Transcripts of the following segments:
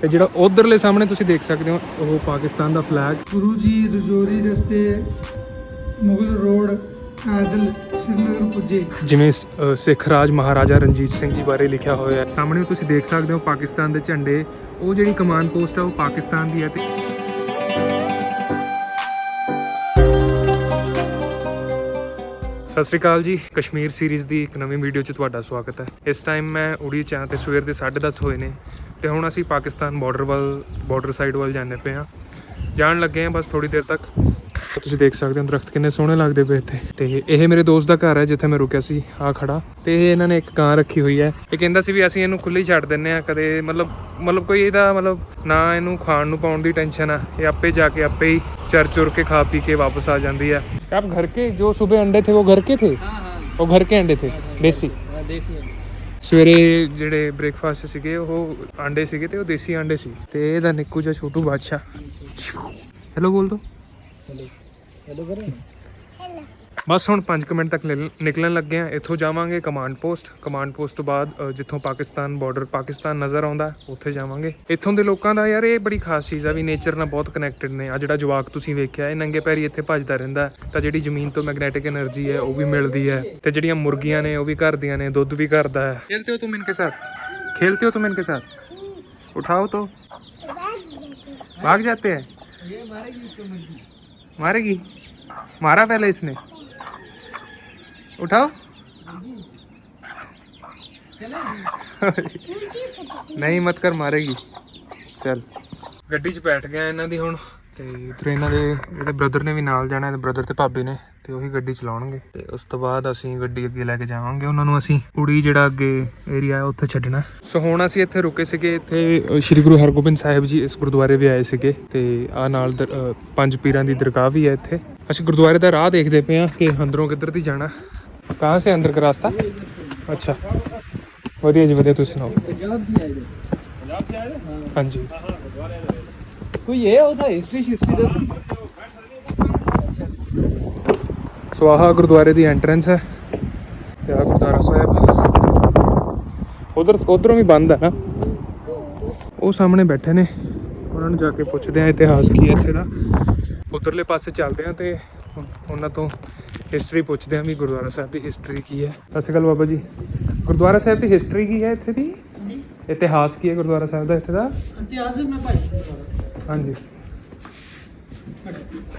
ਤੇ ਜਿਹੜਾ ਉਧਰਲੇ ਸਾਹਮਣੇ ਤੁਸੀਂ ਦੇਖ ਸਕਦੇ ਹੋ ਉਹ ਪਾਕਿਸਤਾਨ ਦਾ ਫਲੈਗ ਗੁਰੂ ਜੀ ਰਜੋਰੀ ਰਸਤੇ ਮੁਗਲ ਰੋਡ ਪੈਦਲ ਸ਼੍ਰੀਨਗਰ ਪੁੱਜੇ। ਜਿਵੇਂ ਸਿੱਖ ਰਾਜ ਮਹਾਰਾਜਾ ਰਣਜੀਤ ਸਿੰਘ ਜੀ ਬਾਰੇ ਲਿਖਿਆ ਹੋਇਆ ਹੈ। ਸਾਹਮਣੇ ਤੁਸੀਂ ਦੇਖ ਸਕਦੇ ਹੋ ਪਾਕਿਸਤਾਨ ਦੇ ਝੰਡੇ। ਉਹ ਜਿਹੜੀ ਕਮਾਂਡ ਪੋਸਟ ਹੈ ਉਹ ਪਾਕਿਸਤਾਨ ਦੀ ਹੈ ਤੇ ਸਤਿ ਸ਼੍ਰੀ ਅਕਾਲ ਜੀ। ਕਸ਼ਮੀਰ ਸੀਰੀਜ਼ ਦੀ ਇੱਕ ਨਵੀਂ ਵੀਡੀਓ 'ਚ ਤੁਹਾਡਾ ਸਵਾਗਤ ਹੈ। ਇਸ ਟਾਈਮ ਮੈਂ ਉੜੀ ਚਾਂ ਤੇ ਸਵੇਰ ਦੇ 10:30 ਹੋਏ ਨੇ ਤੇ ਹੁਣ ਅਸੀਂ ਪਾਕਿਸਤਾਨ ਬਾਰਡਰ ਵੱਲ ਬਾਰਡਰ ਸਾਈਡ ਵੱਲ ਜਾਂਦੇ ਪਏ ਹਾਂ। ਜਾਣ ਲੱਗੇ ਹਾਂ ਬਸ ਥੋੜੀ ਦੇਰ ਤੱਕ। ਤੁਸੀਂ ਦੇਖ ਸਕਦੇ ਹੋ ਦਰਖਤ ਕਿੰਨੇ ਸੋਹਣੇ ਲੱਗਦੇ ਪਏ ਇੱਥੇ। ਤੇ ਇਹ ਮੇਰੇ ਦੋਸਤ ਦਾ ਘਰ ਹੈ ਜਿੱਥੇ ਮੈਂ ਰੁਕਿਆ ਸੀ ਆ ਖੜਾ। ਤੇ ਇਹ ਇਹਨਾਂ ਨੇ ਇੱਕ ਕਾਂ ਰੱਖੀ ਹੋਈ ਹੈ। ਇਹ ਕਹਿੰਦਾ ਸੀ ਵੀ ਅਸੀਂ ਇਹਨੂੰ ਖੁੱਲੀ ਛੱਡ ਦਿੰਨੇ ਆ ਕਦੇ ਮਤਲਬ ਮਤਲਬ ਕੋਈ ਇਹਦਾ ਮਤਲਬ ਨਾ ਇਹਨੂੰ ਖਾਣ ਨੂੰ ਪਾਉਣ ਦੀ ਟੈਨਸ਼ਨ ਆ। ਇਹ ਆਪੇ ਜਾ ਕੇ ਆਪੇ ਹੀ ਚਰ ਚੁਰ ਕੇ ਖਾ ਪੀ ਕੇ ਵਾਪਸ ਆ ਜਾਂਦੀ ਹੈ ਆਪ ਘਰ ਕੇ ਜੋ ਸਵੇਰ ਅੰਡੇ ਥੇ ਉਹ ਘਰ ਕੇ ਥੇ? ਉਹ ਘਰ ਕੇ ਅੰਡੇ ਥੇ ਦੇਸੀ? ਸਵੇਰੇ ਜਿਹੜੇ ਬ੍ਰੇਕਫਾਸਟ ਸੀਗੇ ਉਹ ਆਂਡੇ ਸੀਗੇ ਤੇ ਉਹ ਦੇਸੀ ਆਂਡੇ ਸੀ। ਤੇ ਇਹਦਾ ਨਿੱਕੂ ਜਿਹਾ ਛੋਟੂ ਬਾਦਸ਼ਾਹ। ਹੈਲੋ ਬੋਲ ਦੋ। ਬਸ ਹੁਣ 5 ਮਿੰਟ ਤੱਕ ਨਿਕਲਣ ਲੱਗੇ ਆ ਇੱਥੋਂ ਜਾਵਾਂਗੇ ਕਮਾਂਡ ਪੋਸਟ ਕਮਾਂਡ ਪੋਸਟ ਤੋਂ ਬਾਅਦ ਜਿੱਥੋਂ ਪਾਕਿਸਤਾਨ ਬਾਰਡਰ ਪਾਕਿਸਤਾਨ ਨਜ਼ਰ ਆਉਂਦਾ ਉੱਥੇ ਜਾਵਾਂਗੇ। ਇੱਥੋਂ ਦੇ ਲੋਕਾਂ ਦਾ ਯਾਰ ਇਹ ਬੜੀ ਖਾਸ ਚੀਜ਼ ਆ ਵੀ ਨੇਚਰ ਨਾਲ ਬਹੁਤ ਕਨੈਕਟਡ ਨੇ। ਆ ਜਿਹੜਾ ਜਵਾਕ ਤੁਸੀਂ ਵੇਖਿਆ ਇਹ ਨੰਗੇ ਪੈਰੀ ਇੱਥੇ ਭੱਜਦਾ ਰਹਿੰਦਾ ਤਾਂ ਜਿਹੜੀ ਜ਼ਮੀਨ ਤੋਂ ਮੈਗਨੈਟਿਕ એનર્ਜੀ ਹੈ ਉਹ ਵੀ ਮਿਲਦੀ ਹੈ। ਤੇ ਜਿਹੜੀਆਂ ਮੁਰਗੀਆਂ ਨੇ ਉਹ ਵੀ ਘਰ ਦੀਆਂ ਨੇ ਦੁੱਧ ਵੀ ਕਰਦਾ ਹੈ। ਖੇਲਤੇ ਹੋ ਤੁਮ ਇਨਕੇ ਸਾਥ? ਖੇਲਤੇ ਹੋ ਤੁਮ ਕੇ ਸਾਥ? ਉਠਾਓ ਤੋ। भाग जाते हैं मारेगी मारा पहले इसने उठाओ ਨਹੀਂ ਮਤ ਕਰ ਮਾਰੇਗੀ ਚਲ ਗੱਡੀ 'ਚ ਬੈਠ ਗਿਆ ਇਹਨਾਂ ਦੀ ਹੁਣ ਤੇ ਇਧਰ ਇਹਨਾਂ ਦੇ ਇਹਦੇ ਬ੍ਰਦਰ ਨੇ ਵੀ ਨਾਲ ਜਾਣਾ ਤੇ ਬ੍ਰਦਰ ਤੇ ਭਾਬੀ ਨੇ ਤੇ ਉਹੀ ਗੱਡੀ ਚਲਾਉਣਗੇ। ਤੇ ਉਸ ਤੋਂ ਬਾਅਦ ਅਸੀਂ ਗੱਡੀ ਅੱਗੇ ਲੈ ਕੇ ਜਾਵਾਂਗੇ। ਉਹਨਾਂ ਨੂੰ ਅਸੀਂ ਉੜੀ ਜਿਹੜਾ ਅੱਗੇ ਏਰੀਆ ਹੈ, ਉੱਥੇ ਛੱਡਣਾ। ਸੋ ਹੁਣ ਅਸੀਂ ਇੱਥੇ ਰੁਕੇ ਸੀਗੇ। ਇੱਥੇ ਸ਼੍ਰੀ ਗੁਰੂ ਹਰਗੋਬਿੰਦ ਸਾਹਿਬ ਜੀ ਇਸ ਗੁਰਦੁਆਰੇ ਵੀ ਆਏ ਸੀਗੇ। ਤੇ ਆ ਨਾਲ ਦਰ- ਪੰਜ ਪੀਰਾਂ ਦੀ ਦਰਗਾਹ ਵੀ ਹੈ ਇੱਥੇ। ਅਸੀਂ ਗੁਰਦੁਆਰੇ ਦਾ ਰਾਹ ਦੇਖਦੇ ਪਏ ਹਾਂ ਕਿ ਅੰਦਰੋਂ ਕਿੱਧਰ ਦੀ ਜਾਣਾ। ਕਹਾਂ ਸੇ ਅੰਦਰ ਦਾ ਰਾਸਤਾ? ਅੱਛਾ। ਵਧੀਆ ਜੀ, ਵਧੀਆ। ਤੁਸੀਂ ਸੁਣਾਓ? ਹਾਂਜੀ। ਕੋਈ ਇਹ ਉਹਦਾ ਹਿਸਟਰੀ ਹਿਸਟਰੀ ਦਾ ਸੋ ਆਹ ਗੁਰਦੁਆਰੇ ਦੀ ਐਂਟਰੈਂਸ ਹੈ ਤੇ ਆਹ ਗੁਰਦੁਆਰਾ ਸਾਹਿਬ। ਉਧਰ ਉਧਰੋਂ ਵੀ ਬੰਦ ਹੈ ਨਾ? ਉਹ ਸਾਹਮਣੇ ਬੈਠੇ ਨੇ। ਉਹਨਾਂ ਨੂੰ ਜਾ ਕੇ ਪੁੱਛਦੇ ਆ ਇਤਿਹਾਸ ਕੀ ਹੈ ਇੱਥੇ ਦਾ। ਉਧਰਲੇ ਪਾਸੇ ਚੱਲਦੇ ਆ ਤੇ ਉਹਨਾਂ ਤੋਂ ਹਿਸਟਰੀ ਪੁੱਛਦੇ ਆ ਵੀ ਗੁਰਦੁਆਰਾ ਸਾਹਿਬ ਦੀ ਹਿਸਟਰੀ ਕੀ ਹੈ। ਸਤਿ ਸ਼੍ਰੀ ਅਕਾਲ ਬਾਬਾ ਜੀ। ਗੁਰਦੁਆਰਾ ਸਾਹਿਬ ਦੀ ਹਿਸਟਰੀ ਕੀ ਹੈ ਇੱਥੇ ਦੀ? ਇਤਿਹਾਸ ਕੀ ਹੈ ਗੁਰਦੁਆਰਾ ਸਾਹਿਬ ਦਾ ਇੱਥੇ ਦਾ? ਇਤਿਹਾਸ ਮੈਂ ਭਾਈ। ਹਾਂਜੀ।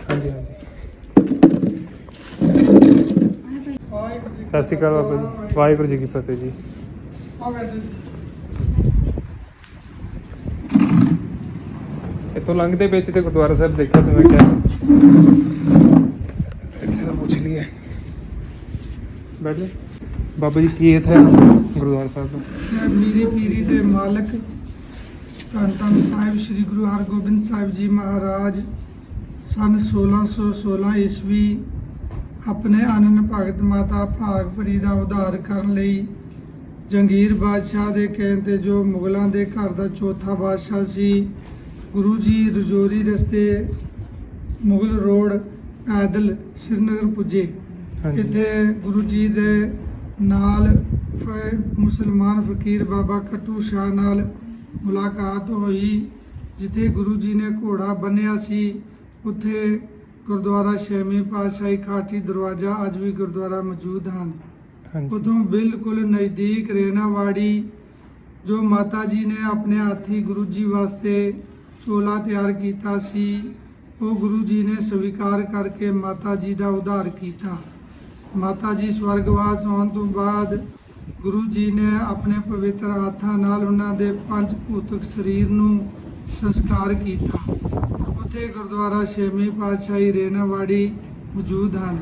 ਹਾਂਜੀ ਹਾਂਜੀ ਵਾਹਿਗੁਰੂ ਜੀ ਸਤਿ ਸ਼੍ਰੀ ਅਕਾਲ ਬਾਬਾ ਜੀ। ਵਾਹਿਗੁਰੂ ਜੀ ਕੀ ਫਤਿਹ ਜੀ। ਆ ਲੰਘਦੇ ਪਏ ਤੇ ਗੁਰਦੁਆਰਾ ਸਾਹਿਬ ਦੇਖਿਆ ਤੇ ਮੈਂ ਕਿਹਾ, ਇੱਥੇ ਦਾ ਪੁੱਛ ਲਈਏ। ਬੈਠ ਲੈ। ਬਾਬਾ ਜੀ, ਕੀ ਇੱਥੇ ਗੁਰਦੁਆਰਾ ਸਾਹਿਬ ਦਾ ਮੈਂ ਮੀਰੀ ਪੀਰੀ ਦੇ ਮਾਲਕ, ਧੰਨ ਧੰਨ ਸਾਹਿਬ ਸ੍ਰੀ ਗੁਰੂ ਹਰਗੋਬਿੰਦ ਸਾਹਿਬ ਜੀ ਮਹਾਰਾਜ, ਸਨ 1616 ਈਸਵੀ ਆਪਣੇ ਅਨੰਨ ਭਗਤ ਮਾਤਾ ਭਾਗਪਰੀ ਦਾ ਉਧਾਰ ਕਰਨ ਲਈ ਜੰਗੀਰ ਬਾਦਸ਼ਾਹ ਦੇ ਕਹਿਣ ਤੇ ਜੋ ਮੁਗਲਾਂ ਦੇ ਘਰ ਦਾ ਚੌਥਾ ਬਾਦਸ਼ਾਹ ਸੀ ਗੁਰੂ ਜੀ ਰਜੋਰੀ ਰਸਤੇ ਮੁਗਲ ਰੋਡ ਪੈਦਲ ਸ਼੍ਰੀਨਗਰ ਪੁੱਜੇ। ਇੱਥੇ ਗੁਰੂ ਜੀ ਦੇ ਨਾਲ ਫ- ਮੁਸਲਮਾਨ ਫਕੀਰ ਬਾਬਾ ਕਟੂ ਸ਼ਾਹ ਨਾਲ ਮੁਲਾਕਾਤ ਹੋਈ ਜਿੱਥੇ ਗੁਰੂ ਜੀ ਨੇ ਘੋੜਾ ਬੰਨਿਆ ਸੀ। ਉੱਥੇ ਗੁਰਦੁਆਰਾ ਛੇਵੀਂ ਪਾਤਸ਼ਾਹੀ ਕਾਠੀ ਦਰਵਾਜ਼ਾ ਅੱਜ ਵੀ ਗੁਰਦੁਆਰਾ ਮੌਜੂਦ ਹਨ। ਹਾਂਜੀ। ਉਦੋਂ ਬਿਲਕੁਲ ਨਜ਼ਦੀਕ ਰੇਨਾਵਾੜੀ ਜੋ ਮਾਤਾ ਜੀ ਨੇ ਆਪਣੇ ਹਾਥੀ ਗੁਰੂ ਜੀ ਵਾਸਤੇ ਚੋਲਾ ਤਿਆਰ ਕੀਤਾ ਸੀ ਉਹ ਗੁਰੂ ਜੀ ਨੇ ਸਵੀਕਾਰ ਕਰਕੇ ਮਾਤਾ ਜੀ ਦਾ ਉਧਾਰ ਕੀਤਾ। ਮਾਤਾ ਜੀ ਸਵਰਗਵਾਸ ਹੋਣ ਤੋਂ ਬਾਅਦ ਗੁਰੂ ਜੀ ਨੇ ਆਪਣੇ ਪਵਿੱਤਰ ਹੱਥਾਂ ਨਾਲ ਉਹਨਾਂ ਦੇ ਪੰਜ ਭੂਤਕ ਸਰੀਰ ਨੂੰ ਸੰਸਕਾਰ ਕੀਤਾ। ਉੱਥੇ ਗੁਰਦੁਆਰਾ ਛੇਵੀਂ ਪਾਤਸ਼ਾਹੀ ਰੇਨਾਵਾੜੀ ਮੌਜੂਦ ਹਨ।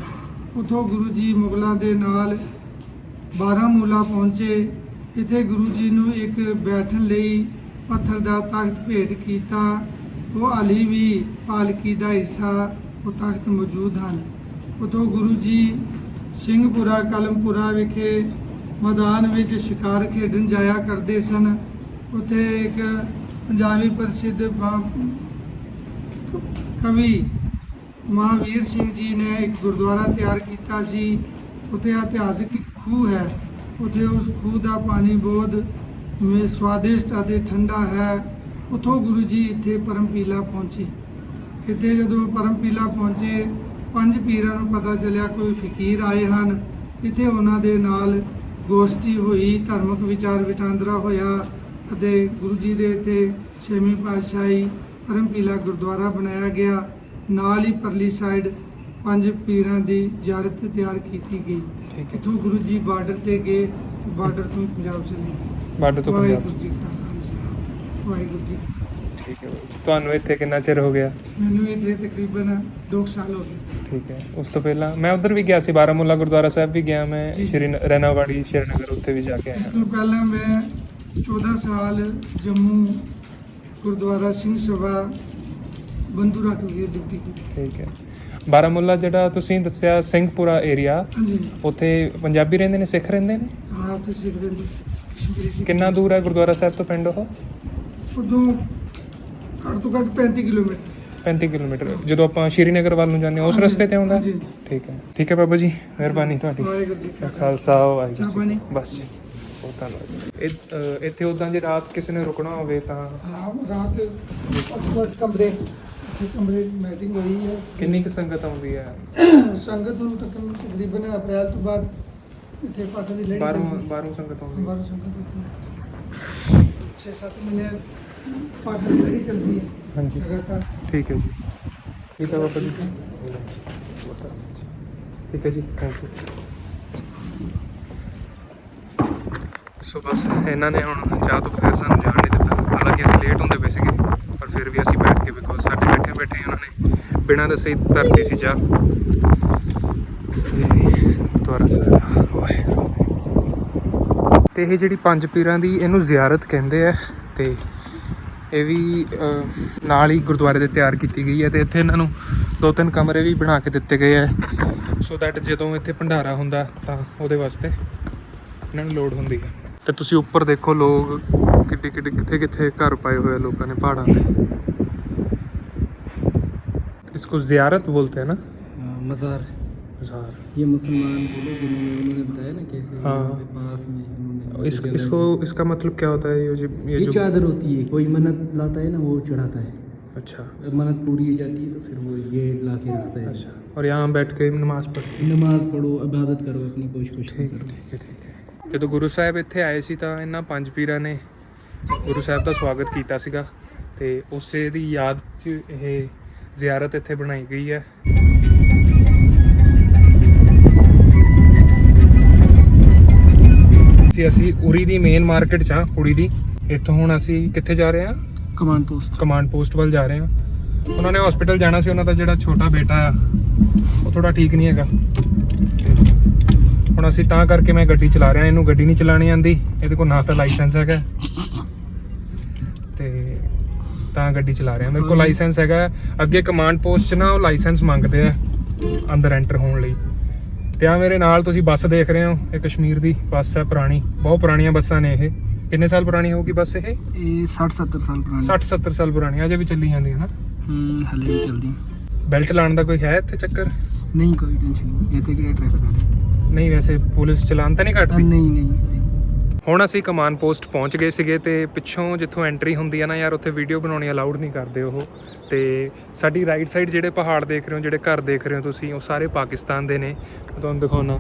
ਉਥੋਂ ਗੁਰੂ ਜੀ ਮੁਗਲਾਂ ਦੇ ਨਾਲ ਬਾਰਾਮੂਲਾ ਪਹੁੰਚੇ। ਇੱਥੇ ਗੁਰੂ ਜੀ ਨੂੰ ਇੱਕ ਬੈਠਣ ਲਈ ਪੱਥਰ ਦਾ ਤਖਤ ਭੇਟ ਕੀਤਾ। ਉਹ ਹਾਲੀ ਵੀ ਪਾਲਕੀ ਦਾ ਹਿੱਸਾ ਉਹ ਤਖਤ ਮੌਜੂਦ ਹਨ। ਉਥੋਂ ਗੁਰੂ ਜੀ ਸਿੰਘਪੁਰਾ, ਕਲਮਪੁਰਾ ਵਿਖੇ ਮੈਦਾਨ ਵਿੱਚ ਸ਼ਿਕਾਰ ਖੇਡਣ ਜਾਇਆ ਕਰਦੇ ਸਨ। ਉੱਥੇ ਇੱਕ ਪੰਜਾਬੀ ਪ੍ਰਸਿੱਧ ਬਾ- ਕਵੀ ਮਹਾਵੀਰ ਸਿੰਘ ਜੀ ਨੇ ਇੱਕ ਗੁਰਦੁਆਰਾ ਤਿਆਰ ਕੀਤਾ ਸੀ। ਉੱਥੇ ਇਤਿਹਾਸਿਕ ਖੂਹ ਹੈ। ਉੱਥੇ ਉਸ ਖੂਹ ਦਾ ਪਾਣੀ ਬਹੁਤ ਮੇ- ਸਵਾਦਿਸ਼ਟ ਅਤੇ ਠੰਡਾ ਹੈ। ਉਥੋਂ ਗੁਰੂ ਜੀ ਇੱਥੇ ਪਰਮਪੀਲਾ ਪਹੁੰਚੇ। ਇੱਥੇ ਜਦੋਂ ਪਰਮਪੀਲਾ ਪਹੁੰਚੇ, ਪੰਜ ਪੀਰਾਂ ਨੂੰ ਪਤਾ ਚੱਲਿਆ ਕੋਈ ਫਕੀਰ ਆਏ ਹਨ। ਇੱਥੇ ਉਹਨਾਂ ਦੇ ਨਾਲ ਗੋਸ਼ਟੀ ਹੋਈ, ਧਾਰਮਿਕ ਵਿਚਾਰ ਵਟਾਂਦਰਾ ਹੋਇਆ। ਅਤੇ ਗੁਰੂ ਜੀ ਦੇ ਇੱਥੇ ਛੇਵੀਂ ਪਾਤਸ਼ਾਹੀ ਪਰਮਪੀਲਾ ਗੁਰਦੁਆਰਾ ਬਣਾਇਆ ਗਿਆ। ਨਾਲ ਹੀ ਪਰਲੀ ਸਾਈਡ ਪੰਜ ਪੀਰਾਂ ਦੀ ਜ਼ਿਆਰਤ ਤਿਆਰ ਕੀਤੀ ਗਈ। ਇੱਥੋਂ ਗੁਰੂ ਜੀ ਬਾਰਡਰ ਤੇ ਗਏ ਬਾਰਡਰ ਤੋਂ ਪੰਜਾਬ ਚਲੇ ਗਏ। ਬਾਰਡਰ ਤੋਂ ਪੰਜਾਬ ਵਾਹਿਗੁਰੂ ਜੀ ਕਾ ਖਾਲਸਾ ਵਾਹਿਗੁਰੂ ਜੀ। ਠੀਕ ਹੈ। ਤੁਹਾਨੂੰ ਇੱਥੇ ਕਿੰਨਾ ਚਿਰ ਹੋ ਗਿਆ? ਮੈਨੂੰ ਇੱਥੇ ਤਕਰੀਬਨ 2 ਸਾਲ ਹੋ ਗਏ। ਠੀਕ ਹੈ। ਉਸ ਤੋਂ ਪਹਿਲਾਂ ਮੈਂ ਉਧਰ ਵੀ ਗਿਆ ਸੀ ਬਾਰਾਮੂਲਾ ਗੁਰਦੁਆਰਾ ਸਾਹਿਬ ਵੀ ਗਿਆ ਮੈਂ। ਸ਼੍ਰੀ ਰੈਨਾਵਾੜੀ ਸ਼੍ਰੀਨਗਰ ਉੱਥੇ ਵੀ ਜਾ ਕੇ ਆਇਆ। ਤੋਂ ਪਹਿਲਾਂ ਮੈਂ 14 ਸਾਲ ਜੰਮੂ ਗੁਰਦੁਆਰਾ ਸਿੰਘ ਸਭਾ ਬੰਦੂਰਾ ਕੀ ਡਿਊਟੀ ਕੀਤੀ। ਠੀਕ ਹੈ। ਬਾਰਾਮੂਲਾ ਜਿਹੜਾ ਤੁਸੀਂ ਦੱਸਿਆ ਸਿੰਘਪੁਰਾ ਏਰੀਆ ਹਾਂਜੀ। ਉੱਥੇ ਪੰਜਾਬੀ ਰਹਿੰਦੇ ਨੇ ਸਿੱਖ ਰਹਿੰਦੇ ਨੇ? ਹਾਂ ਤੇ ਸਿੱਖ ਦੇ ਕਸ਼ਮੀਰੀ ਸਿੱਖ। ਕਿੰਨਾ ਦੂਰ ਹੈ ਗੁਰਦੁਆਰਾ ਸਾਹਿਬ ਤੋਂ ਪਿੰਡ ਉਹ? ਉਦੋਂ ਘੱਟ ਤੋਂ ਘੱਟ 35 ਕਿਲੋਮੀਟਰ। 35 ਕਿਲੋਮੀਟਰ। ਜਦੋਂ ਆਪਾਂ ਸ਼੍ਰੀਨਗਰ ਵੱਲ ਨੂੰ ਜਾਂਦੇ ਹਾਂ ਉਸ ਰਸਤੇ ਤੇ ਆਉਂਦਾ। ਠੀਕ ਹੈ। ਠੀਕ ਹੈ ਬਾਬਾ ਜੀ ਮਿਹਰਬਾਨੀ ਤੁਹਾਡੀ। ਵਾਹਿਗੁਰੂ ਜੀ ਕਾ ਖਾਲਸਾ ਵਾਹਿਗੁਰੂ ਜੀ? ਬਸ ਜੀ। ਧੰਨਵਾਦ ਜੀ। ਇਹ, ਅ, ਇੱਥੇ ਉਦਾਂ ਜੇ ਰਾਤ ਕਿਸੇ ਨੇ ਰੁਕਣਾ ਹੋਵੇ ਤਾਂ ਹਾਂ ਰਾਤ ਅਸਵਾਸ ਕਮਰੇ ਅਸੀਂ ਕਮਰੇ ਦੀ ਮੈਟਿੰਗ ਹੋਈ ਹੈ। ਕਿੰਨੀ ਕੁ ਸੰਗਤ ਆਉਂਦੀ ਹੈ? ਸੰਗਤ ਨੂੰ ਤਕਰੀਬਨ ਤਕਰੀਬਨ ਅਪ੍ਰੈਲ ਤੋਂ ਬਾਅਦ ਇੱਥੇ ਪਾਠ ਦੀ ਲੜੀ ਬਾਹਰੋਂ ਬਾਹਰੋਂ ਸੰਗਤ ਆਉਂਦੀ ਹੈ। ਬਾਰੋਂ ਸੰਗਤ ਇੱਥੇ 6-7 ਮਹੀਨੇ ਪਾਠ ਦੀ ਲੜੀ ਚੱਲਦੀ ਹੈ। ਹਾਂਜੀ। ਲਗਾਤਾਰ। ਠੀਕ ਹੈ ਜੀ। ਠੀਕ ਹੈ ਬਾਬਾ ਜੀ। ਠੀਕ ਹੈ। ਜੀ। ਥੈਂਕ ਯੂ ਸੋ ਬਸ ਇਹਨਾਂ ਨੇ ਹੁਣ ਚਾਹ ਤੋਂ ਬਗੈਰ ਸਾਨੂੰ ਜਾਣ ਨਹੀਂ ਦਿੱਤਾ। ਹਾਲਾਂਕਿ ਅਸੀਂ ਲੇਟ ਹੁੰਦੇ ਪਏ ਸੀਗੇ, ਪਰ ਫਿਰ ਵੀ ਅਸੀਂ ਬੈਠ ਕੇ ਬਿਕੋਜ਼ ਸਾਡੇ ਬੈਠੇ ਬੈਠੇ ਉਹਨਾਂ ਨੇ ਬਿਨਾਂ ਦੱਸੇ ਹੀ ਧਰਤੀ ਸੀ ਚਾਹ। ਦੁਆਰਾ ਸਾਹਿਬ ਵਾਹਿਗੁਰੂ ਤੇ ਇਹ ਜਿਹੜੀ ਪੰਜ ਪੀਰਾਂ ਦੀ ਇਹਨੂੰ ਜ਼ਿਆਰਤ ਕਹਿੰਦੇ ਆ, ਤੇ ਇਹ ਵੀ ਨਾਲ ਹੀ ਗੁਰਦੁਆਰੇ ਦੇ ਤਿਆਰ ਕੀਤੀ ਗਈ ਹੈ ਤੇ ਇੱਥੇ ਇਹਨਾਂ ਨੂੰ ਦੋ ਤਿੰਨ ਕਮਰੇ ਵੀ ਬਣਾ ਕੇ ਦਿੱਤੇ ਗਏ ਆ। ਸੋ ਦੈਟ ਜਦੋਂ ਇੱਥੇ ਭੰਡਾਰਾ ਹੁੰਦਾ ਤਾਂ ਉਹਦੇ ਵਾਸਤੇ ਇਹਨਾਂ ਨੂੰ ਲੋੜ ਹੁੰਦੀ ਹੈ। ਤੇ ਤੁਸੀਂ ਉੱਪਰ ਦੇਖੋ ਲੋਕ ਕਿੱਡੇ ਕਿੱਡੇ ਕਿੱਥੇ ਕਿੱਥੇ ਘਰ ਪਾਏ ਹੋਏ ਆ ਲੋਕਾਂ ਨੇ ਪਹਾੜਾਂ ਤੇ इसको जियारत बोलते हैं ना मज़ार मज़ार ये मुसलमान बोलो जिन्होंने उन्होंने बताया ना कैसे हाँ। यहाँ पे पास में उन्होंने इस जगह इसको दी। इसका मतलब क्या होता है ये जो ये ये जो चादर होती है कोई मन्नत लाता है ना वो चढ़ाता है अच्छा जब मन्नत पूरी हो जाती है तो फिर वो ये ला के रखता है अच्छा और यहाँ बैठ के नमाज पढ़ नमाज पढ़ो इबादत करो अपनी कुछ कुछ ਠੀਕ करो ਠੀਕ ਹੈ ਠੀਕ ਹੈ ਜਦੋਂ ਗੁਰੂ ਸਾਹਿਬ ਇੱਥੇ ਆਏ ਸੀ ਤਾਂ ਇਹਨਾਂ ਪੰਜ ਪੀਰਾਂ ਨੇ ਗੁਰੂ ਸਾਹਿਬ ਦਾ ਸਵਾਗਤ ਕੀਤਾ ਸੀਗਾ ਤੇ ਉਸੇ ਦੀ ਯਾਦ 'ਚ ਇਹ ਜ਼ਿਆਰਤ ਇੱਥੇ ਬਣਾਈ ਗਈ ਹੈ। ਜੀ ਅਸੀਂ ਉਰੀ ਦੀ ਮੇਨ ਮਾਰਕੀਟ 'ਚ ਆ ਉੜੀ ਦੀ। ਇੱਥੋਂ ਹੁਣ ਅਸੀਂ ਕਿੱਥੇ ਜਾ ਰਹੇ ਹਾਂ? ਕਮਾਂਡ ਪੋਸਟ ਕਮਾਂਡ ਪੋਸਟ ਵੱਲ ਜਾ ਰਹੇ ਹਾਂ। ਉਹਨਾਂ ਨੇ ਹਸਪੀਟਲ ਜਾਣਾ ਸੀ ਉਹਨਾਂ ਦਾ ਜਿਹੜਾ ਛੋਟਾ ਬੇਟਾ ਆ ਉਹ ਥੋੜਾ ਠੀਕ ਨਹੀਂ ਹੈਗਾ। ਹੁਣ ਅਸੀਂ ਤਾਂ ਕਰਕੇ ਮੈਂ ਗੱਡੀ ਚਲਾ ਰਿਹਾ ਇਹਨੂੰ ਗੱਡੀ ਨਹੀਂ ਚਲਾਣੀ ਆਂਦੀ ਇਹਦੇ ਕੋਲ ਨਾ ਤਾਂ ਲਾਇਸੈਂਸ ਹੈਗਾ। ਤੇ ਤਾਂ ਗੱਡੀ ਚਲਾ ਰਿਹਾ। ਮੇਰੇ ਕੋਲ ਲਾਇਸੈਂਸ ਹੈਗਾ। ਅੱਗੇ ਕਮਾਂਡ ਪੋਸਟ 'ਚ ਨਾ ਉਹ ਲਾਇਸੈਂਸ ਮੰਗਦੇ ਆ ਅੰਦਰ ਐਂਟਰ ਹੋਣ ਲਈ। ਤੇ ਆ ਮੇਰੇ ਨਾਲ ਤੁਸੀਂ ਬੱਸ ਦੇਖ ਰਹੇ ਹੋ। ਇਹ ਕਸ਼ਮੀਰ ਦੀ ਬੱਸ ਹੈ ਪੁਰਾਣੀ। ਬਹੁਤ ਪੁਰਾਣੀਆਂ ਬੱਸਾਂ ਨੇ ਇਹ। ਕਿੰਨੇ ਸਾਲ ਪੁਰਾਣੀ ਹੋਊਗੀ ਬੱਸ ਇਹ? ਇਹ 60 70 ਸਾਲ ਪੁਰਾਣੀ। 60 70 ਸਾਲ ਪੁਰਾਣੀ। ਅਜੇ ਵੀ ਚੱਲੀ ਜਾਂਦੀ ਹੈ ਨਾ? ਹੂੰ ਹਲੇ ਵੀ ਚੱਲਦੀ। ਬੈਲਟ ਲਾਣ ਦਾ ਕੋਈ ਹੈ ਇੱਥੇ ਚੱਕਰ? ਨਹੀਂ ਕੋਈ ਟੈਨਸ਼ਨ ਨਹੀਂ। ਇੱਥੇ ਕਿਹੜਾ ਟ੍ਰੈਫਿਕ ਹੈ ਨਹੀਂ ਵੈਸੇ ਪੁਲਿਸ ਚਲਾਨ ਤਾਂ ਨਹੀਂ ਕੱਟਦੀ? ਨਹੀਂ ਨਹੀਂ ਹੁਣ ਅਸੀਂ ਕਮਾਨ ਪੋਸਟ ਪਹੁੰਚ ਗਏ ਸੀਗੇ ਤੇ ਪਿੱਛੋਂ ਜਿੱਥੋਂ ਐਂਟਰੀ ਹੁੰਦੀ ਆ ਨਾ ਯਾਰ ਉੱਥੇ ਵੀਡੀਓ ਬਣਾਉਣੀ ਅਲਾਉਡ ਨਹੀਂ ਕਰਦੇ ਉਹ। ਤੇ ਸਾਡੀ ਰਾਈਟ ਸਾਈਡ ਜਿਹੜੇ ਪਹਾੜ ਦੇਖ ਰਹੇ ਹੋ ਜਿਹੜੇ ਘਰ ਦੇਖ ਰਹੇ ਹੋ ਤੁਸੀਂ ਉਹ ਸਾਰੇ ਪਾਕਿਸਤਾਨ ਦੇ ਨੇ। ਮੈਂ ਤੁਹਾਨੂੰ ਦਿਖਾਉਣਾ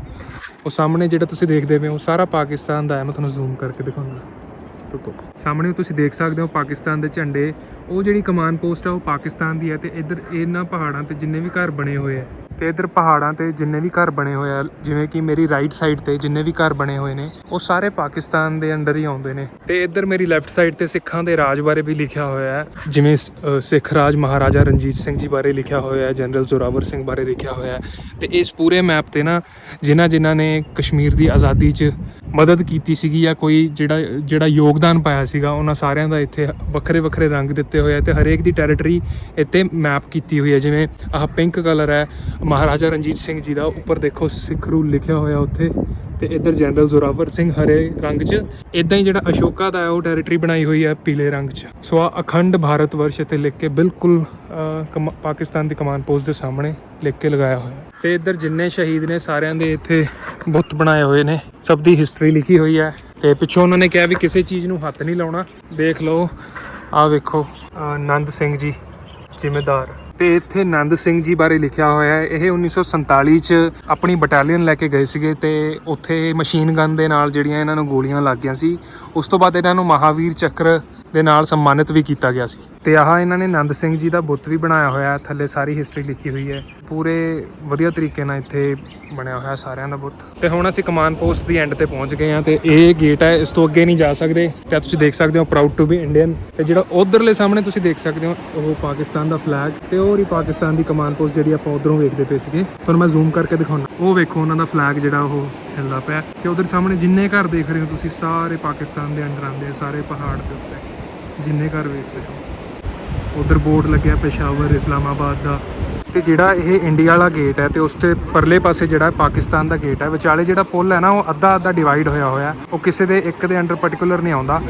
ਉਹ ਸਾਹਮਣੇ ਜਿਹੜਾ ਤੁਸੀਂ ਦੇਖਦੇ ਪਏ ਹੋ ਸਾਰਾ ਪਾਕਿਸਤਾਨ ਦਾ ਹੈ। ਮੈਂ ਤੁਹਾਨੂੰ ਜ਼ੂਮ ਕਰਕੇ ਦਿਖਾਉਣਾ ਰੁਕੋ। ਸਾਹਮਣੇ ਤੁਸੀਂ ਦੇਖ ਸਕਦੇ ਹੋ ਪਾਕਿਸਤਾਨ ਦੇ ਝੰਡੇ। ਉਹ ਜਿਹੜੀ ਕਮਾਨ ਪੋਸਟ ਆ ਉਹ ਪਾਕਿਸਤਾਨ ਦੀ ਹੈ ਤੇ ਇੱਧਰ ਇਹਨਾਂ ਪਹਾੜਾਂ ਤੇ ਜਿੰਨੇ ਵੀ ਘਰ ਬਣੇ ਹੋਏ ਆ ਤੇ ਇੱਧਰ ਪਹਾੜਾਂ ਤੇ ਜਿੰਨੇ ਵੀ ਘਰ ਬਣੇ ਹੋਏ ਆ, ਜਿਵੇਂ ਕਿ ਮੇਰੀ ਰਾਈਟ ਸਾਈਡ ਤੇ ਜਿੰਨੇ ਵੀ ਘਰ ਬਣੇ ਹੋਏ ਨੇ, ਉਹ ਸਾਰੇ ਪਾਕਿਸਤਾਨ ਦੇ ਅੰਡਰ ਹੀ ਆਉਂਦੇ ਨੇ। ਤੇ ਇੱਧਰ ਮੇਰੀ ਲੈਫਟ ਸਾਈਡ ਤੇ ਸਿੱਖਾਂ ਦੇ ਰਾਜ ਬਾਰੇ ਵੀ ਲਿਖਿਆ ਹੋਇਆ ਹੈ। ਜਿਵੇਂ ਸ- ਸਿੱਖ ਰਾਜ ਮਹਾਰਾਜਾ ਰਣਜੀਤ ਸਿੰਘ ਜੀ ਬਾਰੇ ਲਿਖਿਆ ਹੋਇਆ ਹੈ, ਜਨਰਲ ਜ਼ੋਰਾਵਰ ਸਿੰਘ ਬਾਰੇ ਲਿਖਿਆ ਹੋਇਆ ਹੈ। ਤੇ ਇਸ ਪੂਰੇ ਮੈਪ ਤੇ ਨਾ ਜਿਨ੍ਹਾਂ ਜਿਨ੍ਹਾਂ ਨੇ ਕਸ਼ਮੀਰ ਦੀ ਆਜ਼ਾਦੀ 'ਚ ਮਦਦ ਕੀਤੀ ਸੀਗੀ ਜਾਂ ਕੋਈ ਜਿਹੜਾ ਜਿਹੜਾ ਯੋਗਦਾਨ ਪਾਇਆ ਸੀਗਾ, ਉਹਨਾਂ ਸਾਰਿਆਂ ਦਾ ਇੱਥੇ ਵੱਖਰੇ ਵੱਖਰੇ ਰੰਗ ਦਿੱਤੇ ਹੋਏ ਆ ਤੇ ਹਰੇਕ ਦੀ ਟੈਰੀਟਰੀ ਇੱਥੇ ਮੈਪ ਕੀਤੀ ਹੋਈ ਹੈ। ਜਿਵੇਂ ਆਹ ਪਿੰਕ ਕਲਰ ਹੈ ਮਹਾਰਾਜਾ ਰਣਜੀਤ ਸਿੰਘ ਜੀ ਦਾ ਉੱਪਰ ਦੇਖੋ ਸਿੱਖ ਰੂਲ ਲਿਖਿਆ ਹੋਇਆ ਉੱਥੇ ਤੇ ਇੱਧਰ ਜਨਰਲ ਜ਼ੋਰਾਵਰ ਸਿੰਘ ਹਰੇ ਰੰਗ 'ਚ। ਇਦਾਂ ਹੀ ਜਿਹੜਾ ਅਸ਼ੋਕਾ ਦਾ ਉਹ ਟੈਰੀਟਰੀ ਬਣਾਈ ਹੋਈ ਹੈ ਪੀਲੇ ਰੰਗ 'ਚ। ਸੋ ਆ ਅਖੰਡ ਭਾਰਤ ਵਰਸ਼ ਇੱਥੇ ਲਿਖ ਕੇ ਬਿਲਕੁਲ ਅ, ਪਾਕਿਸਤਾਨ ਦੀ ਕਮਾਨ ਪੋਸਟ ਦੇ ਸਾਹਮਣੇ ਲਿਖ ਕੇ ਲਗਾਇਆ ਹੋਇਆ ਹੈ। ਤੇ ਇੱਧਰ ਜਿੰਨੇ ਸ਼ਹੀਦ ਨੇ ਸਾਰਿਆਂ ਦੇ ਇੱਥੇ ਬੁੱਤ ਬਣਾਏ ਹੋਏ ਨੇ। ਸਭ ਦੀ ਹਿਸਟਰੀ ਲਿਖੀ ਹੋਈ ਹੈ। ਤੇ ਪਿੱਛੋਂ ਉਹਨਾਂ ਨੇ ਕਿਹਾ ਵੀ ਕਿਸੇ ਚੀਜ਼ ਨੂੰ ਹੱਥ ਨਹੀਂ ਲਾਉਣਾ। ਦੇਖ ਲਓ। ਆ ਵੇਖੋ ਆਨੰਦ ਸਿੰਘ ਜੀ ਜ਼ਿੰਮੇਦਾਰ। ਤੇ ਇੱਥੇ ਨੰਦ ਸਿੰਘ ਜੀ ਬਾਰੇ ਲਿਖਿਆ ਹੋਇਆ ਹੈ। ਇਹ 1947 ਚ ਆਪਣੀ ਬਟਾਲੀਅਨ ਲੈ ਕੇ ਗਏ ਸੀਗੇ ਤੇ ਉੱਥੇ ਮਸ਼ੀਨ ਗਨ ਦੇ ਨਾਲ ਜਿਹੜੀਆਂ ਇਹਨਾਂ ਨੂੰ ਗੋਲੀਆਂ ਲੱਗ ਗਈਆਂ ਸੀ, ਉਸ ਤੋਂ ਬਾਅਦ ਇਹਨਾਂ ਨੂੰ ਮਹਾਵੀਰ ਚੱਕਰ ਦੇ ਨਾਲ ਸਨਮਾਨਿਤ ਵੀ ਕੀਤਾ ਗਿਆ ਸੀ। ਤੇ ਆਹ ਇਹਨਾਂ ਨੇ ਨੰਦ ਸਿੰਘ ਜੀ ਦਾ ਬੁੱਤ ਵੀ ਬਣਾਇਆ ਹੋਇਆ ਹੈ, ਥੱਲੇ ਸਾਰੀ ਹਿਸਟਰੀ ਲਿਖੀ ਹੋਈ ਹੈ। ਪੂਰੇ ਵਧੀਆ ਤਰੀਕੇ ਨਾਲ ਇੱਥੇ ਬਣਿਆ ਹੋਇਆ ਸਾਰਿਆਂ ਦਾ ਬੁੱਤ। ਤੇ ਹੁਣ ਅਸੀਂ ਕਮਾਨ ਪੋਸਟ ਦੀ ਐਂਡ ਤੇ ਪਹੁੰਚ ਗਏ ਹਾਂ ਤੇ ਇਹ ਗੇਟ ਹੈ, ਇਸ ਤੋਂ ਅੱਗੇ ਨਹੀਂ ਜਾ ਸਕਦੇ। ਤੇ ਤੁਸੀਂ ਦੇਖ ਸਕਦੇ ਹੋ ਪ੍ਰਾਊਡ ਟੂ ਬੀ ਇੰਡੀਅਨ ਤੇ ਜਿਹੜਾ ਉਧਰਲੇ ਸਾਹਮਣੇ ਤੁਸੀਂ ਦੇਖ ਸਕਦੇ ਹੋ, ਉਹ ਪਾਕਿਸਤਾਨ ਦਾ ਫਲੈਗ ਤੇ ਉਹ ਹੀ ਪਾਕਿਸਤਾਨ ਦੀ ਕਮਾਨ ਪੋਸਟ ਜਿਹੜੀ ਆਪਾਂ ਉਧਰੋਂ ਵੇਖਦੇ ਪਏ ਸੀਗੇ। ਪਰ ਮੈਂ ਜ਼ੂਮ ਕਰਕੇ ਦਿਖਾਉਣਾ ਉਹ ਵੇਖੋ ਉਹਨਾਂ ਦਾ ਫਲੈਗ ਜਿਹੜਾ ਉਹ ਹਿਲਦਾ ਪਿਆ ਤੇ ਉਧਰ ਸਾਹਮਣੇ ਜਿੰਨੇ ਘਰ ਦੇਖ ਰਹੇ ਹੋ ਤੁਸੀਂ, ਸਾਰੇ ਪਾਕਿਸਤਾਨ ਦੇ ਅੰਡਰ ਆਉਂਦੇ ਆ, ਸਾਰੇ ਪਹਾੜ ਦੇ ਉੱਤੇ। ਜਿੰਨੇ ਘਰ ਵੇਖਦੇ ਹੋ। ਉਧਰ ਬੋਰਡ ਲੱਗਿਆ ਪੇਸ਼ਾਵਰ ਇਸਲਾਮਾਬਾਦ ਦਾ। ਤੇ ਜਿਹੜਾ ਇਹ ਇੰਡੀਆ ਵਾਲਾ ਗੇਟ ਹੈ ਤੇ ਉਸ ਤੇ ਪਰਲੇ ਪਾਸੇ ਜਿਹੜਾ ਪਾਕਿਸਤਾਨ ਦਾ ਗੇਟ ਹੈ, ਵਿਚਾਲੇ ਜਿਹੜਾ ਪੁਲ ਹੈ ਨਾ, ਉਹ ਅੱਧਾ ਅੱਧਾ ਡਿਵਾਈਡ ਹੋਇਆ ਹੋਇਆ ਉਹ ਕਿਸੇ ਦੇ ਇੱਕ ਦੇ ਅੰਡਰ ਪਾਰਟਿਕੂਲਰ ਨਹੀਂ ਆਉਂਦਾ।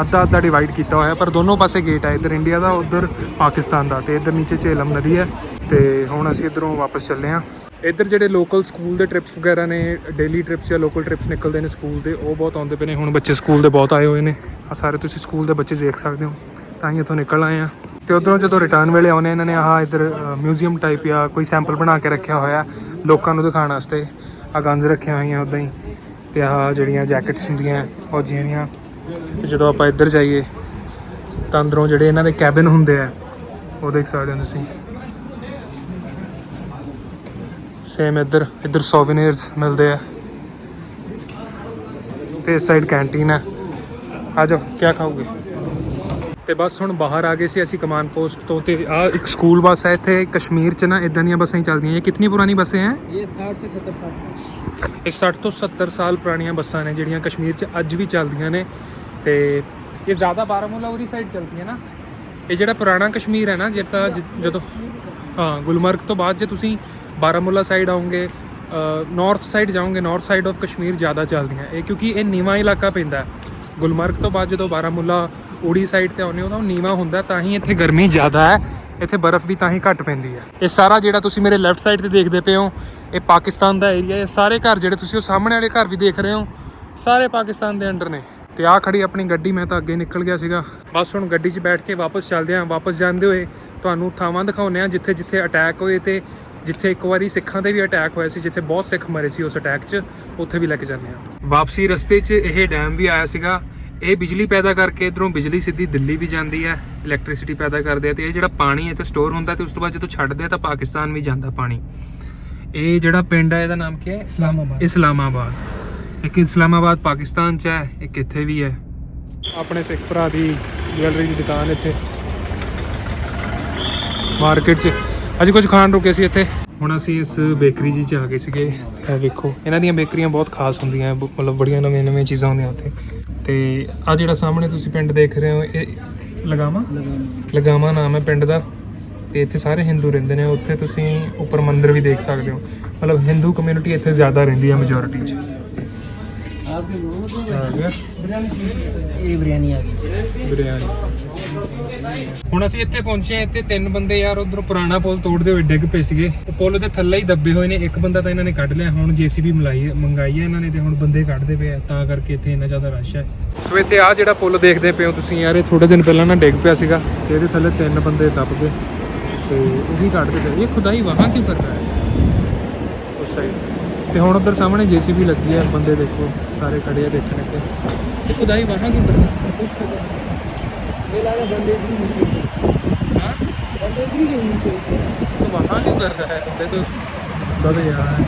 ਅੱਧਾ ਅੱਧਾ ਡਿਵਾਈਡ ਕੀਤਾ ਹੋਇਆ ਪਰ ਦੋਨੋਂ ਪਾਸੇ ਗੇਟ ਹੈ। ਇੱਧਰ ਇੰਡੀਆ ਦਾ, ਉੱਧਰ ਪਾਕਿਸਤਾਨ ਦਾ ਤੇ ਇੱਧਰ ਨੀਚੇ ਝੇਲਮ ਨਦੀ ਹੈ। ਤੇ ਹੁਣ ਅਸੀਂ ਇੱਧਰੋਂ ਵਾਪਸ ਚੱਲੇ ਹਾਂ। ਇੱਧਰ ਜਿਹੜੇ ਲੋਕਲ ਸਕੂਲ ਦੇ ਟ੍ਰਿਪਸ ਵਗੈਰਾ ਨੇ ਡੇਲੀ ਟ੍ਰਿਪਸ ਜਾਂ ਲੋਕਲ ਟ੍ਰਿਪਸ ਨਿਕਲਦੇ ਨੇ ਸਕੂਲ ਦੇ, ਉਹ ਬਹੁਤ ਆਉਂਦੇ ਪਏ ਨੇ। ਹੁਣ ਬੱਚੇ ਸਕੂਲ ਦੇ ਬਹੁਤ ਆਏ ਹੋਏ ਨੇ। ਆ ਸਾਰੇ ਤੁਸੀਂ ਸਕੂਲ ਦੇ ਬੱਚੇ ਦੇਖ ਸਕਦੇ ਹੋ। ਤਾਂ ਹੀ ਇੱਥੋਂ ਨਿਕਲ ਆਏ ਆ ਤੇ ਉਧਰੋਂ ਜਦੋਂ ਰਿਟਰਨ ਵੇਲੇ ਆਉਨੇ ਇਹਨਾਂ ਨੇ ਆਹ ਇੱਧਰ ਮਿਊਜ਼ੀਅਮ ਟਾਈਪ ਜਾਂ ਕੋਈ ਸੈਂਪਲ ਬਣਾ ਕੇ ਰੱਖਿਆ ਹੋਇਆ ਲੋਕਾਂ ਨੂੰ ਦਿਖਾਉਣ ਵਾਸਤੇ। ਆ ਗੰਜ ਰੱਖੀਆਂ ਹੋਈਆਂ ਉਦਾਂ ਹੀ, ਤੇ ਆਹ ਜਿਹੜੀਆਂ ਜੈਕਟਸ ਹੁੰਦੀਆਂ, ਫੌਜੀਆਂ ਦੀਆਂ। ਤੇ ਜਦੋਂ ਆਪਾਂ ਇੱਧਰ ਜਾਈਏ, ਤਾਂ ਅੰਦਰੋਂ ਜਿਹੜੇ ਇਹਨਾਂ ਦੇ ਕੈਬਿਨ ਹੁੰਦੇ ਆ, ਉਹ ਦੇਖ ਸਕਦੇ ਹੋ ਤੁਸੀਂ। ਸੇਮ ਇੱਧਰ ਇੱਧਰ ਸੋਵੀਨੀਅਰਸ ਮਿਲਦੇ ਆ। ਤੇ ਇਸ ਸਾਈਡ ਕੈਂਟੀਨ ਹੈ ਆ ਜਾਓ ਕੀ ਖਾਓਗੇ? ਤੇ ਬਸ ਹੁਣ ਬਾਹਰ ਆ ਗਏ ਸੀ ਅਸੀਂ ਕਮਾਨ ਪੋਸਟ ਤੋਂ ਤੇ ਆ ਇੱਕ ਸਕੂਲ ਬੱਸ ਹੈ ਇੱਥੇ ਕਸ਼ਮੀਰ ਚ ਨਾ ਇਦਾਂ ਦੀਆਂ ਬੱਸਾਂ ਹੀ ਚੱਲਦੀਆਂ। ਇਹ ਕਿੰਨੀ ਪੁਰਾਣੀ ਬੱਸਾਂ ਹੈ? ਇਹ 60 ਤੋਂ 70 ਸਾਲ ਇਹ 60 ਤੋਂ 70 ਸਾਲ ਪੁਰਾਣੀਆਂ ਬੱਸਾਂ ਨੇ ਜਿਹੜੀਆਂ ਕਸ਼ਮੀਰ ਚ ਅੱਜ ਵੀ ਚੱਲਦੀਆਂ ਨੇ। ਤੇ ਇਹ ਜ਼ਿਆਦਾ ਬਾਰਾਮੂਲਾ ਉਰੀ ਸਾਈਡ ਚੱਲਦੀਆਂ ਨਾ। ਇਹ ਜਿਹੜਾ ਪੁਰਾਣਾ ਕਸ਼ਮੀਰ ਹੈ ਨਾ ਜਿਹੜਾ ਜਦੋਂ ਹਾਂ ਗੁਲਮਰਗ ਤੋਂ ਬਾਅਦ ਜੇ ਤੁਸੀਂ ਬਾਰਾਮੂਲਾ ਸਾਈਡ ਆਉਂਗੇ ਨਾਰਥ ਸਾਈਡ ਜਾਓਗੇ ਨਾਰਥ ਸਾਈਡ ਆਫ ਕਸ਼ਮੀਰ ਜ਼ਿਆਦਾ ਚੱਲਦੀਆਂ। ਇਹ ਕਿਉਂਕਿ ਇਹ ਨੀਵਾ ਇਲਾਕਾ ਪੈਂਦਾ ਗੁਲਮਰਗ ਤੋਂ ਬਾਅਦ ਜਦੋਂ ਬਾਰਾਮੂਲਾ ਉੜੀ ਸਾਈਡ ਤੇ ਆਉਂਦੇ ਹੋ ਤਾਂ ਉਹ ਨੀਵਾਂ ਹੁੰਦਾ ਤਾਂ ਹੀ ਇੱਥੇ ਗਰਮੀ ਜ਼ਿਆਦਾ ਹੈ, ਇੱਥੇ ਬਰਫ਼ ਵੀ ਤਾਂ ਹੀ ਘੱਟ ਪੈਂਦੀ ਹੈ। ਇਹ ਸਾਰਾ ਜਿਹੜਾ ਤੁਸੀਂ ਮੇਰੇ ਲੈਫਟ ਸਾਈਡ ਤੇ ਦੇਖਦੇ ਪਏ ਹੋ, ਇਹ ਪਾਕਿਸਤਾਨ ਦਾ ਏਰੀਆ ਹੈ। ਸਾਰੇ ਘਰ ਜਿਹੜੇ ਤੁਸੀਂ ਉਹ ਸਾਹਮਣੇ ਵਾਲੇ ਘਰ ਵੀ ਦੇਖ ਰਹੇ ਹੋ, ਸਾਰੇ ਪਾਕਿਸਤਾਨ ਦੇ ਅੰਡਰ ਨੇ। ਤੇ ਆ ਖੜੀ ਆਪਣੀ ਗੱਡੀ, ਮੈਂ ਤਾਂ ਅੱਗੇ ਨਿਕਲ ਗਿਆ ਸੀਗਾ। ਬਸ ਹੁਣ ਗੱਡੀ 'ਚ ਬੈਠ ਕੇ ਵਾਪਸ ਚੱਲਦੇ ਆਂ ਵਾਪਸ ਜਾਂਦੇ ਹੋਏ ਤੁਹਾਨੂੰ ਥਾਵਾਂ ਦਿਖਾਉਂਦੇ ਆ ਜਿੱਥੇ ਜਿੱਥੇ ਅਟੈਕ ਹੋਏ ਤੇ ਜਿੱਥੇ ਇੱਕ ਵਾਰੀ ਸਿੱਖਾਂ ਦੇ ਵੀ ਅਟੈਕ ਹੋਇਆ ਸੀ, ਜਿੱਥੇ ਬਹੁਤ ਸਿੱਖ ਮਰੇ ਸੀ ਉਸ ਅਟੈਕ 'ਚ, ਉੱਥੇ ਵੀ ਲੈ ਕੇ ਜਾਂਦੇ ਆ ਵਾਪਸੀ ਰਸਤੇ 'ਚ ਇਹ ਡੈਮ ਵੀ ਆਇਆ ਸੀਗਾ। ਇਹ ਬਿਜਲੀ ਪੈਦਾ ਕਰਕੇ ਇਧਰੋਂ ਬਿਜਲੀ ਸਿੱਧੀ ਦਿੱਲੀ ਵੀ ਜਾਂਦੀ ਹੈ ਇਲੈਕਟ੍ਰਿਸਿਟੀ ਪੈਦਾ ਕਰਦੇ ਆ ਤੇ ਇਹ ਜਿਹੜਾ ਪਾਣੀ ਇੱਥੇ ਸਟੋਰ ਹੁੰਦਾ ਤੇ ਉਸ ਤੋਂ ਬਾਅਦ ਜਦੋਂ ਛੱਡਦੇ ਆ ਤਾਂ ਪਾਕਿਸਤਾਨ ਵੀ ਜਾਂਦਾ ਪਾਣੀ। ਇਹ ਜਿਹੜਾ ਪਿੰਡ ਹੈ ਇਹਦਾ ਨਾਮ ਕੀ ਹੈ? ਇਸਲਾਮਾਬਾਦ। ਇਸਲਾਮਾਬਾਦ। ਇੱਕ ਇਸਲਾਮਾਬਾਦ ਪਾਕਿਸਤਾਨ 'ਚ ਹੈ ਇੱਕ ਇੱਥੇ ਵੀ ਹੈ। ਆਪਣੇ ਸਿੱਖ ਭਰਾ ਦੀ ਜਵੈਲਰੀ ਦੀ ਦੁਕਾਨ ਇੱਥੇ। ਮਾਰਕੀਟ 'ਚ। ਅੱਜ ਕੁਝ ਖਾਣ ਰੁਕੇ ਸੀ ਇੱਥੇ। ਹੁਣ ਅਸੀਂ ਇਸ ਬੇਕਰੀ ਜੀ 'ਚ ਆ ਗਏ ਸੀਗੇ। ਇਹ ਵੇਖੋ। ਇਹਨਾਂ ਦੀਆਂ ਬੇਕਰੀਆਂ ਬਹੁਤ ਖਾਸ ਹੁੰਦੀਆਂ ਮਤਲਬ ਬੜੀਆਂ ਨਵੀਆਂ ਨਵੀਆਂ ਚੀਜ਼ਾਂ ਹੁੰਦੀਆਂ ਉੱਥੇ। ਤੇ ਆ ਜਿਹੜਾ ਸਾਹਮਣੇ ਤੁਸੀਂ ਪਿੰਡ ਦੇਖ ਰਹੇ ਹੋ ਇਹ ਲਗਾਵਾ? ਲਗਾਵਾ ਨਾਮ ਹੈ ਪਿੰਡ ਦਾ। ਤੇ ਇੱਥੇ ਸਾਰੇ ਹਿੰਦੂ ਰਹਿੰਦੇ ਨੇ ਉੱਥੇ ਤੁਸੀਂ ਉੱਪਰ ਮੰਦਿਰ ਵੀ ਦੇਖ ਸਕਦੇ ਹੋ। ਮਤਲਬ ਹਿੰਦੂ ਕਮਿਊਨਿਟੀ ਇੱਥੇ ਜ਼ਿਆਦਾ ਰਹਿੰਦੀ ਹੈ ਮੈਜੋਰਿਟੀ 'ਚ। ਆਪਕੇ ਇਹ ਬਿਰਿਆਨੀ ਆ ਗਈ। ਬਿਰਿਆਨੀ। ਹੁਣ ਅਸੀਂ ਇੱਥੇ ਪਹੁੰਚੇ ਹਾਂ, ਇੱਥੇ ਤਿੰਨ ਬੰਦੇ ਯਾਰ ਉਧਰੋਂ ਪੁਰਾਣਾ ਪੁਲ ਤੋੜਦੇ ਹੋਏ ਡਿੱਗ ਪਏ ਸੀਗੇ। ਉਹ ਪੁਲ ਦੇ ਥੱਲੇ ਹੀ ਦੱਬੇ ਹੋਏ ਨੇ, ਇੱਕ ਬੰਦਾ ਤਾਂ ਇਹਨਾਂ ਨੇ ਕੱਢ ਲਿਆ, ਹੁਣ ਜੀਸੀਬੀ ਮਲਾਈ ਮੰਗਾਈ ਹੈ ਇਹਨਾਂ ਨੇ ਤੇ ਹੁਣ ਬੰਦੇ ਕੱਢਦੇ ਪਏ ਆ, ਤਾਂ ਕਰਕੇ ਇੱਥੇ ਇੰਨਾ ਜ਼ਿਆਦਾ ਰਸ਼ ਹੈ। ਸੋ ਇੱਥੇ ਆ ਜਿਹੜਾ ਪੁਲ ਦੇਖਦੇ ਪਏ ਹੋ ਤੁਸੀਂ ਯਾਰ, ਇਹ ਥੋੜੇ ਦਿਨ ਪਹਿਲਾਂ ਨਾ ਡਿੱਗ ਪਿਆ ਸੀਗਾ ਤੇ ਇਹਦੇ ਥੱਲੇ ਤਿੰਨ ਬੰਦੇ ਦੱਬ ਗਏ ਤੇ ਉਹ ਕੱਢਦੇ ਪਏ ਇਹ ਖੁਦਾਈ ਵਹਾਂ ਕਿਉਂ ਕਰ ਰਹਾ ਹੈ? ਉਸ ਸਾਈਡ ਤੇ ਹੁਣ ਉਧਰ ਸਾਹਮਣੇ ਜੀਸੀਬੀ ਲੱਗੀ ਹੈ, ਬੰਦੇ ਦੇਖੋ, ਸਾਰੇ ਖੜੇ ਆ ਦੇਖਣ ਇੱਥੇ। ਇਹ ਖੁਦਾਈ ਵਾਹਾਂ ਕਿਉਂ ਕਰ रहा પેલાને બંદેજની નીચે हाँ બંદેજની જ ઊંચી છે. तो वहाँ क्यों कर रहा है तो तो यार